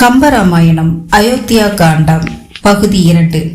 கம்பராமாயணம் அயோத்தியா காண்டம் பகுதி இரண்டு.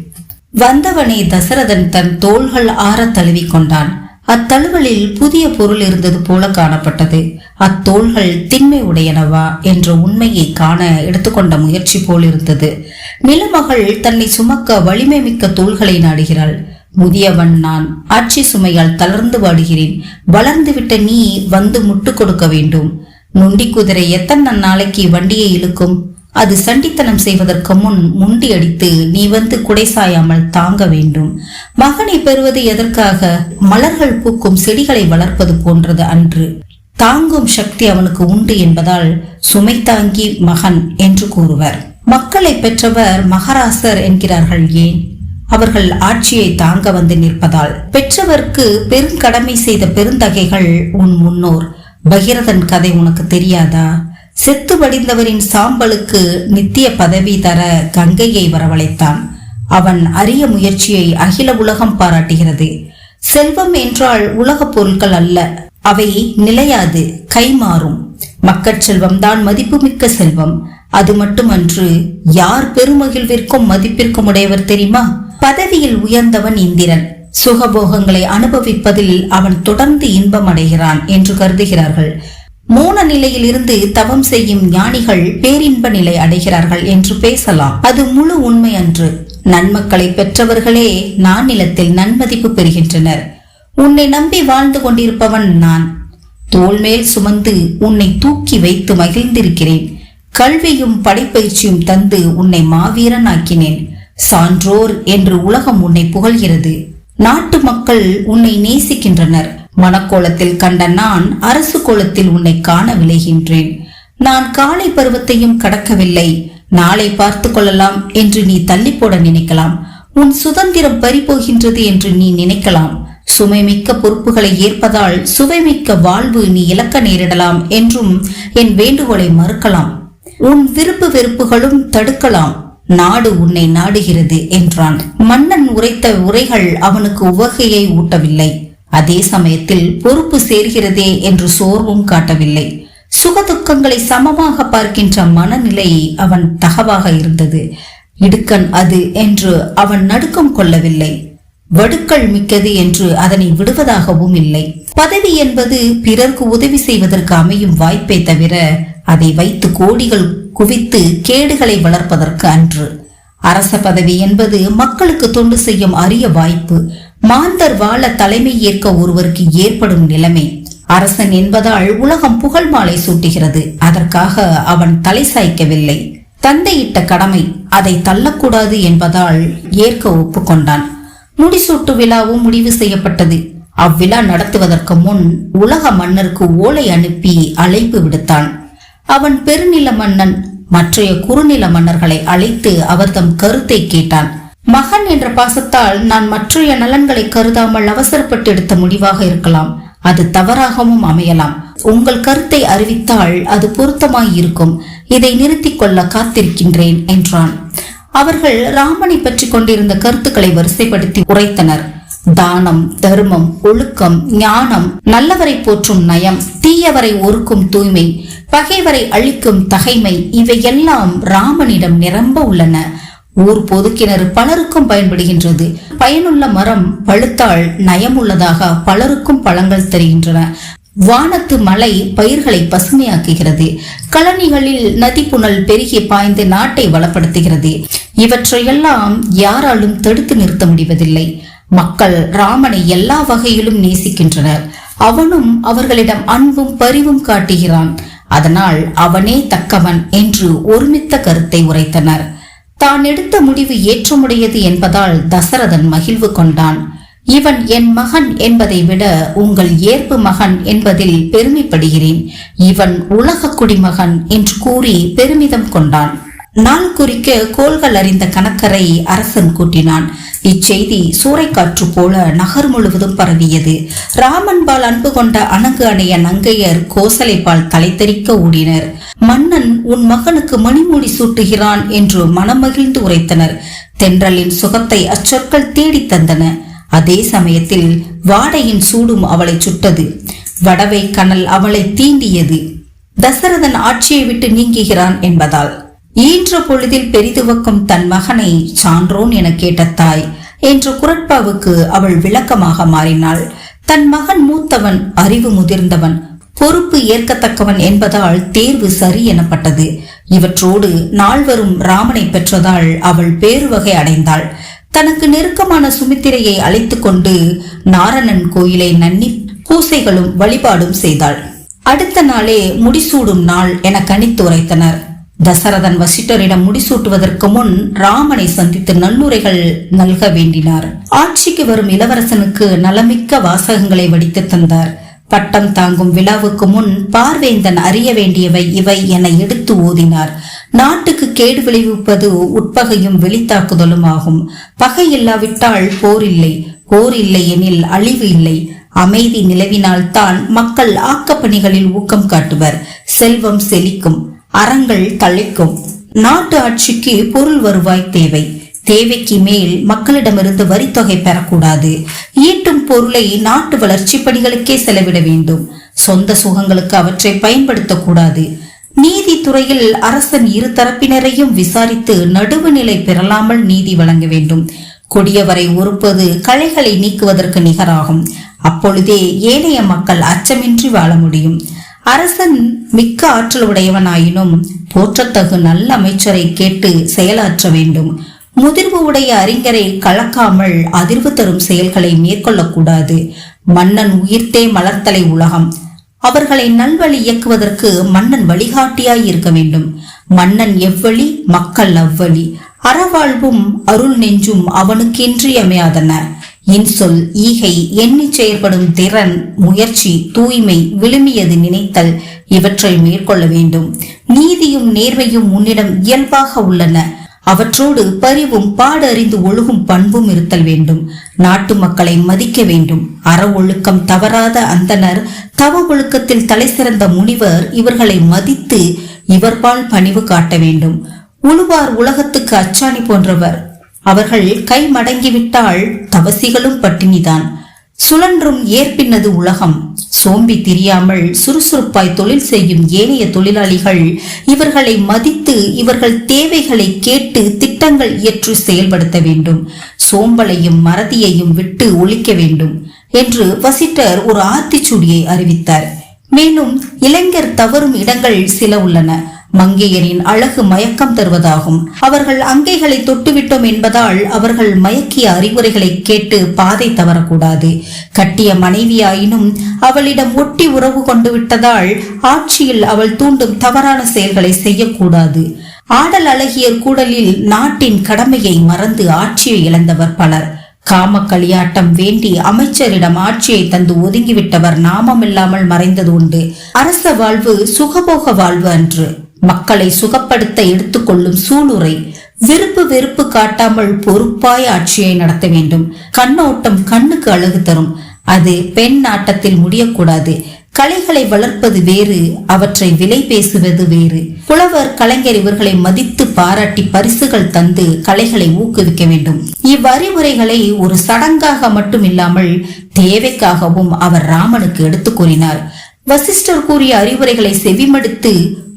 வந்தவனை தசரதன் தன் தோள்கள் ஆறத் தழுவிக் கொண்டான். அத்தழுவலில் புதிய பொருள் இருந்தது போல காணப்பட்டது. அத்தோள்கள் திண்மை உடையனவா என்ற உண்மையை காண எடுத்துக்கொண்ட முயற்சி போல் இருந்தது. நிலமகள் தன்னை சுமக்க வலிமை மிக்க தோள்களை நாடுகிறாள். முதியவன் நான் ஆட்சி சுமையால் தளர்ந்து வாடுகிறேன். வளர்ந்துவிட்ட நீ வந்து முட்டு கொடுக்க வேண்டும். நொண்டி குதிரை எத்தனை நாளைக்கு வண்டியை இழுக்கும்? அது சண்டித்தனம் செய்வதற்கு முன் முண்டி அடித்து நீ வந்து குடை சாயாமல் தாங்க வேண்டும். மகனை பெறுவது எதற்காக? மலர்கள் பூக்கும் செடிகளை வளர்ப்பது போன்றது அன்று. தாங்கும் சக்தி அவனுக்கு உண்டு என்பதால் சுமை தாங்கி மகன் என்று கூறுவர். மக்களை பெற்றவர் மகாராசர் என்கிறார்கள் ஏன்? அவர்கள் ஆட்சியை தாங்க வந்து நிற்பதால். பெற்றவர்க்கு பெருங்கடமை செய்த பெருந்தகைகள் உன் முன்னோர். பகிரதன் கதை உனக்கு தெரியாதா? செத்து வடிந்தவரின் சாம்பலுக்கு நித்திய பதவி தர கங்கையை வரவழைத்தான். அவன் அரிய முயற்சியை அகில உலகம் பாராட்டுகிறது. செல்வம் என்றால் உலகப் பொருட்கள் அல்ல அவை நிலையாது கைமாறும். மக்கட் செல்வம்தான் மதிப்புமிக்க செல்வம். அது மட்டுமன்று யார் பெருமகிழ்விற்கும் மதிப்பிற்கும் உடையவர் தெரியுமா? பதவியில் உயர்ந்தவன் இந்திரன். சுகபோகங்களை அனுபவிப்பதில் அவன் தொடர்ந்து இன்பம் அடைகிறான் என்று கருதுகிறார்கள். மோன நிலையில் இருந்து தவம் செய்யும் ஞானிகள் பேரின்ப நிலை அடைகிறார்கள் என்று பேசலாம். அது முழு உண்மை அன்று. நன்மக்களை பெற்றவர்களே நான் நிலத்தில் நன்மதிப்பு பெறுகின்றனர். உன்னை நம்பி வாழ்ந்து கொண்டிருப்பவன் நான். தோல்மேல் சுமந்து உன்னை தூக்கி வைத்து மகிழ்ந்திருக்கிறேன். கல்வியும் படைப்பயிற்சியும் தந்து உன்னை மாவீரன் ஆக்கினேன் சான்றோர் என்று உலகம் உன்னை புகழ்கிறது. நாட்டு மக்கள் உன்னை நேசிக்கின்றனர். மணக்கோலத்தில் கண்ட நான் அரசு கோலத்தில் உன்னை காண விளைகின்றேன் நான் காலை பருவத்தையும் கடக்கவில்லை. நாளை பார்த்து கொள்ளலாம் என்று நீ தள்ளி போட நினைக்கலாம். உன் சுதந்திரம் பறிபோகின்றது என்று நீ நினைக்கலாம். சுமைமிக்க பொறுப்புகளை ஏற்பதால் சுவைமிக்க வாழ்வு நீ இழக்க நேரிடலாம் என்றும் என் வேண்டுகோளை மறுக்கலாம். உன் விருப்பு வெறுப்புகளும் தடுக்கலாம். நாடு உன்னை நாடுகிறது என்றான். மன்னன் உரைத்த உரைகள் அவனுக்கு உவகையை ஊட்டவில்லை. அதே சமயத்தில் பொறுப்பு சேர்கிறதே என்று சோர்வும் காட்டவில்லை. சுகதுக்கங்களை சமமாக பார்க்கின்ற மனநிலை அவன் தகவாக இருந்தது. இடுக்கன் அது என்று அவன் நடுக்கம் கொள்ளவில்லை. வடுக்கள் மிக்கது என்று அதனை விடுவதாகவும் இல்லை. பதவி என்பது பிறர்க்கு உதவி செய்வதற்கு அமையும் வாய்ப்பை தவிர அதை வைத்து கோடிகள் குவித்து கேடுகளை வளர்ப்பதற்கு அன்று. அரச பதவி என்பது மக்களுக்கு தொண்டு செய்யும் அரிய வாய்ப்பு. மாந்தர் வாழ தலைமை ஏற்க ஒருவருக்கு ஏற்படும் நிலைமை. அரசன் என்பதால் உலகம் புகழ் மாலை சூட்டுகிறது. அதற்காக அவன் தலை சாய்க்கவில்லை. தந்தையிட்ட கடமை அதை தள்ளக்கூடாது என்பதால் ஏற்க ஒப்புக்கொண்டான். முடிசூட்டு விழாவும் முடிவு செய்யப்பட்டது. அவ்விழா நடத்துவதற்கு முன் உலக மன்னருக்கு ஓலை அனுப்பி அழைப்பு விடுத்தான். அவன் பெருநில மன்னன் மற்றைய குறுநில மன்னர்களை அழைத்து அவர்தம் கருத்தை கேட்டான். மகன் என்ற பாசத்தால் நான் மற்றைய நலன்களை கருதாமல் அவசரப்பட்டு எடுத்த முடிவாக இருக்கலாம். அது தவறாகவும் அமையலாம். உங்கள் கருத்தை அறிவித்தால் அது பொருத்தமாய் இருக்கும் இதை நிறுத்திக் கொள்ள காத்திருக்கின்றேன் என்றான். அவர்கள் ராமனை பற்றி கொண்டிருந்த கருத்துக்களை வரிசைப்படுத்தி உரைத்தனர். தானம் தர்மம் ஒழுக்கம் ஞானம் நல்லவரை போற்றும் நயம் தீயவரை ஒருக்கும் தூய்மை பகைவரை அழிக்கும் தகைமை இவையெல்லாம் ராமனிடம் நிரம்ப உள்ளன. ஊர் பொதுக்கிணறு பலருக்கும் பயன்படுகின்றது. பயனுள்ள மரம் பழுத்தால் நயமுள்ளதாக பலருக்கும் பழங்கள் தருகின்றன. வானத்து மலை பயிர்களை பசுமையாக்குகிறது. கழனிகளில் நதி புனல் பெருகி பாய்ந்து நாட்டை வளப்படுத்துகிறது. இவற்றையெல்லாம் யாராலும் தடுத்து நிறுத்த முடிவதில்லை. மக்கள் ராமனை எல்லா வகையிலும் நேசிக்கின்றனர். அவனும் அவர்களிடம் அன்பும் பரிவும் காட்டுகிறான். அதனால் அவனே தக்கவன் என்று ஒருமித்த கருத்தை உரைத்தனர். தான் எடுத்த முடிவு ஏற்றமுடையது என்பதால் தசரதன் மகிழ்வு கொண்டான். இவன் என் மகன் என்பதை விட உங்கள் ஏற்பு மகன் என்பதில் பெருமைப்படுகிறேன். இவன் உலக குடிமகன் என்று கூறி பெருமிதம் கொண்டான். நாள் குறிக்க கோள்கள் அறிந்த கணக்கரை அரசன் கூட்டினான். இச்செய்தி சூறைக்காற்று போல நகர் முழுவதும் பரவியது. ராமன்பால் அன்பு கொண்ட அணங்கு அணைய நங்கையர் கோசலைப்பால் தலைத்தெறிக்க ஓடினர். மன்னன் உன் மகனுக்கு மணிமூடி சூட்டுகிறான் என்று மனமகிழ்ந்து உரைத்தனர். தென்றலின் சுகத்தை அச்சொற்கள் தேடித் தந்தன. அதே சமயத்தில் வாடையின் சூடும் அவளை சுட்டது. வடவை கனல் அவளை தீண்டியது. தசரதன் ஆட்சியை விட்டு நீங்குகிறான் என்பதால். ஈன்ற பொழுதில் பெரிதுவக்கும் தன் மகனை சான்றோன் என கேட்ட தாய். என்ற குரட்பாவுக்கு அவள் விளக்கமாக மாறினாள். தன் மகன் மூத்தவன் அறிவு முதிர்ந்தவன் பொறுப்பு ஏற்கத்தக்கவன் என்பதால் தேர்வு சரி எனப்பட்டது. இவற்றோடு நால்வரும் ராமனை பெற்றதால் அவள் பேருவகை அடைந்தாள். தனக்கு நெருக்கமான சுமித்திரையை அழைத்து கொண்டு நாரணன் கோயிலை நன்னி பூசைகளும் வழிபாடும் செய்தாள். அடுத்த நாளே முடிசூடும் நாள் என கணித்து உரைத்தனர். தசரதன் வசிட்டரிடம் முடிசூட்டுவதற்கு முன் ராமனை சந்தித்து நல்லுரைகள் நல்க வேண்டினார். ஆட்சிக்கு வரும் இளவரசனுக்கு நலமிக்க வாசகங்களை வடித்து தந்தார். பட்டம் தாங்கும் விழாவுக்கு முன் பார்வேந்தன் அறிய வேண்டியவை இவை என எடுத்து ஓதினார். நாட்டுக்கு கேடு விளைவிப்பது உட்பகையும் வெளித்தாக்குதலும் ஆகும். பகை இல்லாவிட்டால் போர் இல்லை. போர் இல்லை எனில் அழிவு இல்லை. அமைதி நிலவினால்தான் மக்கள் ஆக்கப்பணிகளில் ஊக்கம் காட்டுவர். செல்வம் செழிக்கும். அறங்கள் தழைக்கும். நாட்டு ஆட்சிக்கு பொருள் வருவாய் தேவை. தேவைக்கு மேல் மக்களிடமிருந்து வரித்தொகை பெறக்கூடாது. ஈட்டும் பொருளை நாட்டு வளர்ச்சி பணிகளுக்கே செலவிட வேண்டும். சொந்த சுகங்களுக்கு அவற்றை பயன்படுத்தக்கூடாது. நீதித்துறையில் அரசன் இரு தரப்பினரையும் விசாரித்து நடுவுநிலை பெறலாமல் நீதி வழங்க வேண்டும். கொடியவரை ஒறுப்பது களைகளை நீக்குவதற்கு நிகராகும். அப்பொழுதே ஏனைய மக்கள் அச்சமின்றி வாழ முடியும். அரசன் மிக்க ஆற்றல் உடையவனாயினும் போற்றத்தகு நல்ல அமைச்சரை கேட்டு செயலாற்ற வேண்டும். முதிர்வு உடைய அறிஞரை கலக்காமல் அதிர்வு தரும் செயல்களை மேற்கொள்ளக்கூடாது. மன்னன் உயிர்த்தே மலர்த்தலை உலகம். அவர்களை நல்வழி இயக்குவதற்கு மன்னன் வழிகாட்டியாய் இருக்க வேண்டும். மன்னன் எவ்வழி மக்கள் அவ்வழி. அறவாழ்வும் அருள் நெஞ்சும் அவனுக்கு இன்றியமையாதன இன்சொல் ஈகை எண்ணி செயற்படும் திறன் முயற்சி தூய்மை விழுமியது நினைத்தல் இவற்றை மேற்கொள்ள வேண்டும். நீதியும் நேர்மையும் உன்னிடம் இயல்பாக உள்ளன. அவற்றோடு பரிவும் பாடறிந்து ஒழுகும் பண்பும் இருத்தல் வேண்டும். நாட்டு மக்களை மதிக்க வேண்டும். அற ஒழுக்கம் தவறாத அந்தனர் தவ ஒழுக்கத்தில் தலை சிறந்த முனிவர் இவர்களை மதித்து இவர்பால் பணிவு காட்ட வேண்டும். உழுவார் உலகத்துக்கு அச்சாணி போன்றவர். அவர்கள் கை மடங்கிவிட்டால் தவசிகளும் பட்டினிதான். சுழன்றும் ஏற்பின்னது உலகம். சோம்பி திரியாமல் சுறுசுறுப்பாய் தொழில் செய்யும் ஏனைய தொழிலாளிகள் இவர்களை மதித்து இவர்கள் தேவைகளை கேட்டு திட்டங்கள் இயற்றி செயல்படுத்த வேண்டும். சோம்பலையும் மறதியையும் விட்டு ஒழிக்க வேண்டும் என்று வசிட்டர் ஒரு ஆத்திச்சூடியை அறிவித்தார். மேலும் இளைஞர் தவறும் இடங்கள் சில உள்ளன. மங்கையரின் அழகு மயக்கம் தருவதாகும். அவர்கள் அங்கைகளை தொட்டுவிட்டோம் என்பதால் அவர்கள் மயக்கிய அறிவுரைகளை கேட்டு பாதை தவறக்கூடாது. கட்டிய மனைவியாயினும் அவளிடம் ஒட்டி உறவு கொண்டு விட்டதால் ஆட்சியில் அவள் தூண்டும் தவறான செயல்களை செய்யக்கூடாது. ஆடல் அழகியர் கூடலில் நாட்டின் கடமையை மறந்து ஆட்சியை இழந்தவர் பலர். காம களியாட்டம் வேண்டி அமைச்சரிடம் ஆட்சியை தந்து ஒதுங்கிவிட்டவர் நாமமில்லாமல் மறைந்தது உண்டு. அரச வாழ்வு சுகபோக வாழ்வு அன்று. மக்களை சுகப்படுத்த எடுத்துக்கொள்ளும் சூளுரை விருப்பு வெறுப்பு காட்டாமல் பொறுப்பாய் ஆட்சியை நடத்த வேண்டும். கண்ணோட்டம் கண்ணுக்கு அழகு தரும். அது பெண் நாட்டத்தில் முடியக்கூடாது. கலைகளை வளர்ப்பது வேறு அவற்றை விலை பேசுவது வேறு. புலவர் கலைஞர் இவர்களை மதித்து பாராட்டி பரிசுகள் தந்து கலைகளை ஊக்குவிக்க வேண்டும். இவ்வறிவுரைகளை ஒரு சடங்காக மட்டும் இல்லாமல் தேவைக்காகவும் அவர் ராமனுக்கு எடுத்து கூறினார். வசிஷ்டர் கூறிய அறிவுரைகளை செவிமடுத்து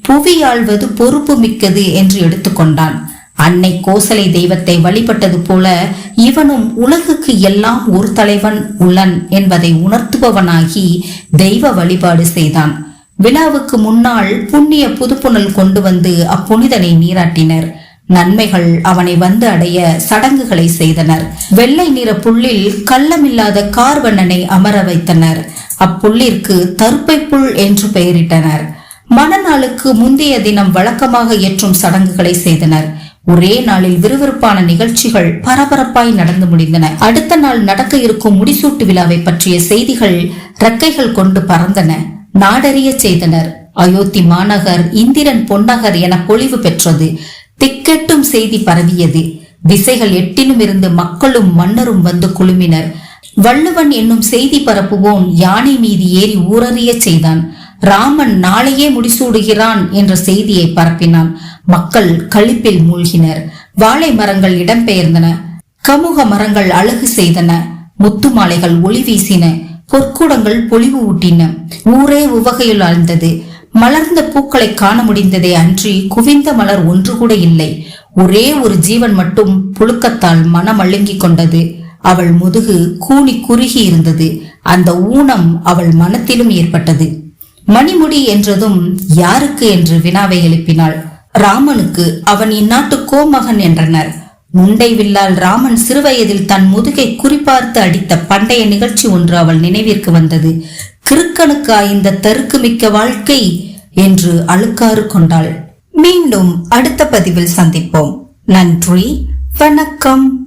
புவியாழ்வது பொறுப்பு மிக்கது என்று எடுத்துக்கொண்டான். அன்னை கோசலை தெய்வத்தை வழிபட்டது போல இவனும் உலகுக்கு எல்லாம் ஒரு தலைவன் உள்ளன் என்பதை உணர்த்துபவனாகி தெய்வ வழிபாடு செய்தான். விழாவுக்கு முன்னால் புண்ணிய புதுப்புணல் கொண்டு வந்து அப்புனிதனை நீராட்டினர். நன்மைகள் அவனை வந்து அடைய சடங்குகளை செய்தனர். வெள்ளை நிற புள்ளில் கள்ளமில்லாத கார்வண்ணனை அமர வைத்தனர். அப்புள்ளிற்கு தருப்பை புல் என்று பெயரிட்டனர். மணநாளுக்கு முந்தைய தினம் வழக்கமாக ஏற்றும் சடங்குகளை செய்தனர். ஒரே நாளில் விறுவிறுப்பான நிகழ்ச்சிகள் பரபரப்பாய் நடந்து முடிந்தன. அடுத்த நாள் நடக்க இருக்கும் முடிசூட்டு விழாவை பற்றிய செய்திகள் ரக்கைகள் கொண்டு பறந்தன. நாடறிய செய்தனர். அயோத்தி மாநகர் இந்திரன் பொன்னகர் என பொழிவு பெற்றது. திக்கெட்டும் செய்தி பரவியது. திசைகள் எட்டிலும் இருந்து மக்களும் மன்னரும் வந்து குழுமினர். வள்ளுவன் என்னும் செய்தி பரப்புவோன் யானை மீது ஏறி ஊரறிய செய்தான். ராமன் நாளையே முடிசூடுகிறான் என்ற செய்தியை பரப்பினான். மக்கள் களிப்பில் மூழ்கினர். வாழை மரங்கள் இடம்பெயர்ந்தன. கமுக மரங்கள் அழகு செய்தன. முத்து மாலைகள் ஒளி வீசின. பொற்கூடங்கள் பொலிவு ஊட்டின. ஊரே உவகையில் ஆழ்ந்தது மலர்ந்த பூக்களை காண முடிந்ததே அன்றி குவிந்த மலர் ஒன்று கூட இல்லை. ஒரே ஒரு ஜீவன் மட்டும் புழுக்கத்தால் மனம் அழுங்கிக் கொண்டது. அவள் முதுகு கூனி குறுகி இருந்தது. அந்த ஊனம் அவள் மனத்திலும் ஏற்பட்டது. மணிமுடி என்றதும் யாருக்கு என்று வினாவை எழுப்பினாள். ராமனுக்கு அவன் இந்நாட்டு கோமகன் என்றனர். முண்டை வில்லால் ராமன் சிறுவயதில் தன் முதுகை குறிப்பார்த்து அடித்த பண்டைய நிகழ்ச்சி ஒன்று அவள் நினைவிற்கு வந்தது. கிறுக்கனுக்கா இந்த தருக்கு மிக்க வாழ்க்கை என்று அழுக்காறு கொண்டாள். மீண்டும் அடுத்த பதிவில் சந்திப்போம். நன்றி வணக்கம்.